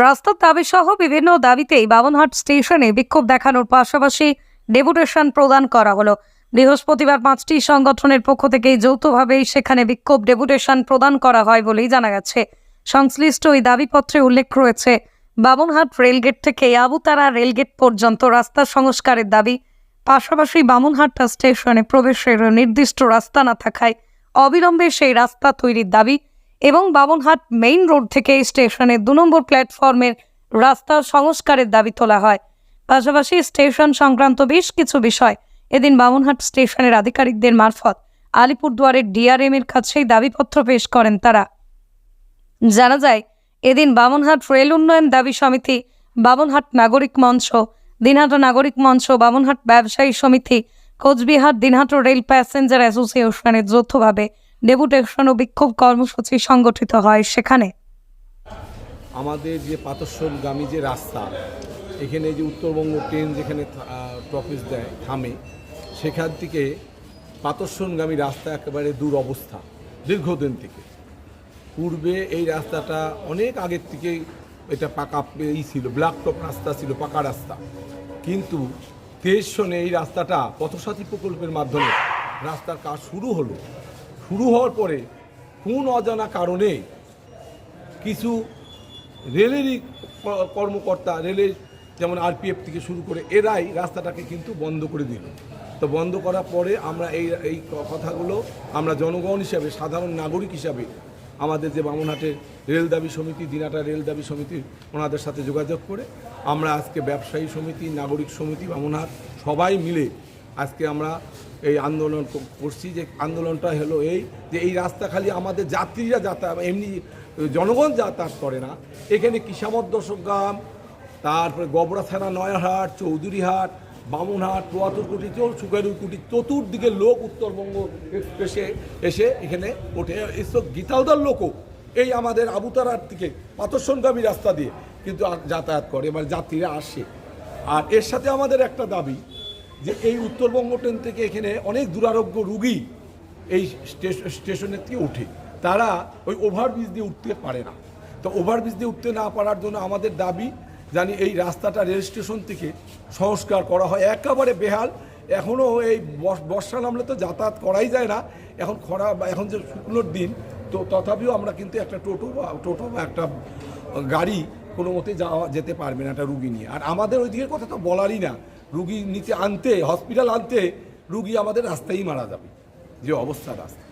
রাস্তার দাবি সহ বিভিন্ন দাবিতেই বামনহাট স্টেশনে বিক্ষোভ দেখানোর পাশাপাশি ডেপুটেশন প্রদান করা হলো। বৃহস্পতিবার পাঁচটি সংগঠনের পক্ষ থেকে যৌথভাবেই সেখানে বিক্ষোভ ডেপুটেশন প্রদান করা হয় বলেই জানা গেছে। সংশ্লিষ্ট ওই দাবিপত্রে উল্লেখ রয়েছে, বামনহাট রেলগেট থেকে আবুতারা রেলগেট পর্যন্ত রাস্তা সংস্কারের দাবি। পাশাপাশি বামনহাট্টা স্টেশনে প্রবেশের নির্দিষ্ট রাস্তা না থাকায় অবিলম্বে সেই রাস্তা তৈরির দাবি। এবং বামনহাট মেইন রোড থেকে স্টেশনের দু নম্বর প্ল্যাটফর্মের রাস্তা সংস্কারের দাবি তোলা হয়। পাশাপাশি স্টেশন সংক্রান্ত বেশ কিছু বিষয় এদিন বামনহাট স্টেশনের আধিকারিকদের মারফত আলিপুরদুয়ারের ডিআরএম এর কাছেই দাবিপত্র পেশ করেন তারা। জানা যায়, এদিন বামনহাট রেল উন্নয়ন দাবি সমিতি, বামনহাট নাগরিক মঞ্চ, দিনহাটা নাগরিক মঞ্চ, বামনহাট ব্যবসায়ী সমিতি, কোচবিহার দিনহাটা রেল প্যাসেঞ্জার অ্যাসোসিয়েশনের যৌথভাবে ডেপুটেশন ও বিক্ষোভ কর্মসূচি সংগঠিত হয় সেখানে। আমাদের যে পাতস্বরগামী যে রাস্তা, এখানে যে উত্তরবঙ্গ ট্রেন যেখানে টপিস দেয়, থামে, সেখান থেকে পাতস্বনগামী রাস্তা একেবারে দূর অবস্থা, দীর্ঘদিন থেকে। পূর্বে এই রাস্তাটা অনেক আগের থেকেই এটা পাকা ই ছিল, ব্ল্যাক টপ রাস্তা ছিল, পাকা রাস্তা। কিন্তু তেইশ সনে এই রাস্তাটা পথসাথী প্রকল্পের মাধ্যমে রাস্তার কাজ শুরু হলো। শুরু হওয়ার পরে কোন অজানা কারণে কিছু রেলেরই কর্মকর্তা, রেলের যেমন আরপিএফ থেকে শুরু করে এরাই রাস্তাটাকে কিন্তু বন্ধ করে দিল। তো বন্ধ করার পরে আমরা এই এই কথাগুলো আমরা জনগণ হিসাবে, সাধারণ নাগরিক হিসাবে আমাদের যে বামনহাটের রেল দাবি সমিতি, দিনাটা রেল দাবি সমিতি, ওনাদের সাথে যোগাযোগ করে আমরা আজকে ব্যবসায়ী সমিতি, নাগরিক সমিতি, বামনহাট সবাই মিলে আজকে আমরা এই আন্দোলন করছি যে আন্দোলনটা হলো এই যে এই রাস্তা খালি আমাদের যাত্রীরা যাতায়াত, এমনি জনগণ যাতায়াত করে না। এখানে কিসামত দশগ্রাম তারপরে গবরা থানা নয়াহাট চৌধুরীহাট, বামুনহাট চুয়াত্তরকুটি সুগারুকুটি চতুর্দিকে লোক উত্তরবঙ্গ এক্সপ্রেসে এসে এখানে ওঠে। এসব গীতালদার লোকও এই আমাদের আবুতারার থেকে পাতসনগামী রাস্তা দিয়ে কিন্তু যাতায়াত করে মানে যাত্রীরা আসে। আর এর সাথে আমাদের একটা দাবি যে এই উত্তরবঙ্গ ট্রেন থেকে এখানে অনেক দুরারোগ্য রুগী এই স্টেশ- স্টেশনের থেকে উঠে তারা ওই ওভারব্রিজ দিয়ে উঠতে পারে না। তো ওভারব্রিজ দিয়ে উঠতে না পারার জন্য আমাদের দাবি জানি এই রাস্তাটা রেল স্টেশন থেকে সংস্কার করা হয়। একেবারে বেহাল। এখনও এই বর্ষ- বর্ষা নামলে তো যাতায়াত করাই যায় না। এখন খরা বা এখন যে শুকনোর দিন, তো তথাপিও আমরা কিন্তু একটা টোটো বা টোটো বা একটা গাড়ি কোনো মতে যাওয়া, যেতে পারবে না একটা রুগী নিয়ে। আর আমাদের ওই দিকের কথা তো বলারই না। রুগী নিচে আনতে হসপিটাল আনতে রুগী আমাদের রাস্তায়ই মারা যাবে। যে অবস্থা রাস্তা।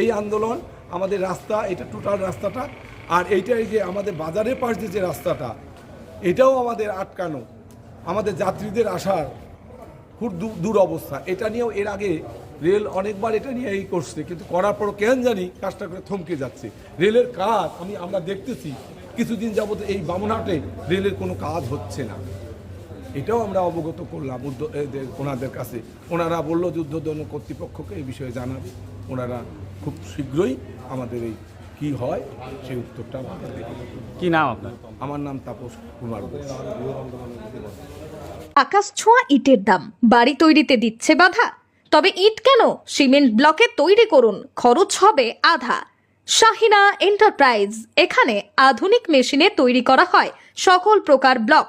এই আন্দোলন আমাদের রাস্তা, এটা টোটাল রাস্তাটা। আর এইটাই যে আমাদের বাজারের পাশ যে রাস্তাটা, এটাও আমাদের আটকানো। আমাদের যাত্রীদের আসার খুব দূর অবস্থা। এটা নিয়েও এর আগে রেল অনেকবার এটা নিয়ে এই করছে, কিন্তু করার পর কেন জানি কাজটা করে থমকে যাচ্ছে। রেলের কাজ আমি আমরা দেখতেছি, কিছুদিন যাবত এই বামনহাটে রেলের কোনো কাজ হচ্ছে না। এটাও আমরা অবগত করলাম ওনাদের কাছে। ওনারা বলল যে উদ্বোধন কর্তৃপক্ষকে এই বিষয়ে জানাবে। ওনারা খুব শীঘ্রই আমাদের এই কি হয় সেই উত্তরটা আমাদের দেবে। কি নাম আপনার? আমার নাম তাপস কুমার আকাশ ছোঁয়া ইটের দাম। বাড়ি তৈরিতে দিচ্ছে বাধা। তবে ইট কেন? সিমেন্ট ব্লকে তৈরি করুন। খরচ হবে আধা। শাহিনা এন্টারপ্রাইজ। এখানে আধুনিক মেশিনে তৈরি করা হয়। সকল প্রকার ব্লক।